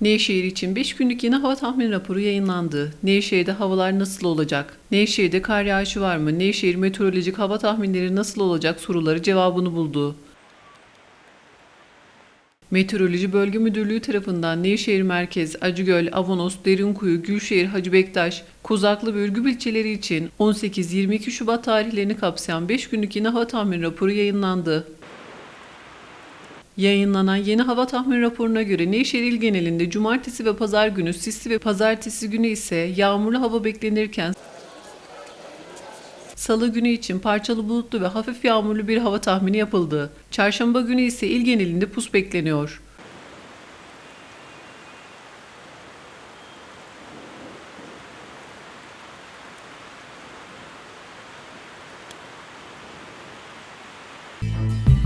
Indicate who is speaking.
Speaker 1: Nevşehir için 5 günlük yeni hava tahmin raporu yayınlandı. Nevşehir'de havalar nasıl olacak? Nevşehir'de kar yağışı var mı? Nevşehir meteorolojik hava tahminleri nasıl olacak soruları cevabını buldu. Meteoroloji Bölge Müdürlüğü tarafından Nevşehir Merkez, Acıgöl, Avanos, Derinkuyu, Gülşehir, Hacı Bektaş, Kuzaklı ve Ürgüp ilçeleri için 18-22 Şubat tarihlerini kapsayan 5 günlük yeni hava tahmin raporu yayınlandı. Yayınlanan yeni hava tahmin raporuna göre Nevşehir genelinde cumartesi ve pazar günü sisli ve pazartesi günü ise yağmurlu hava beklenirken Salı günü için parçalı bulutlu ve hafif yağmurlu bir hava tahmini yapıldı. Çarşamba günü ise il genelinde pus bekleniyor. Müzik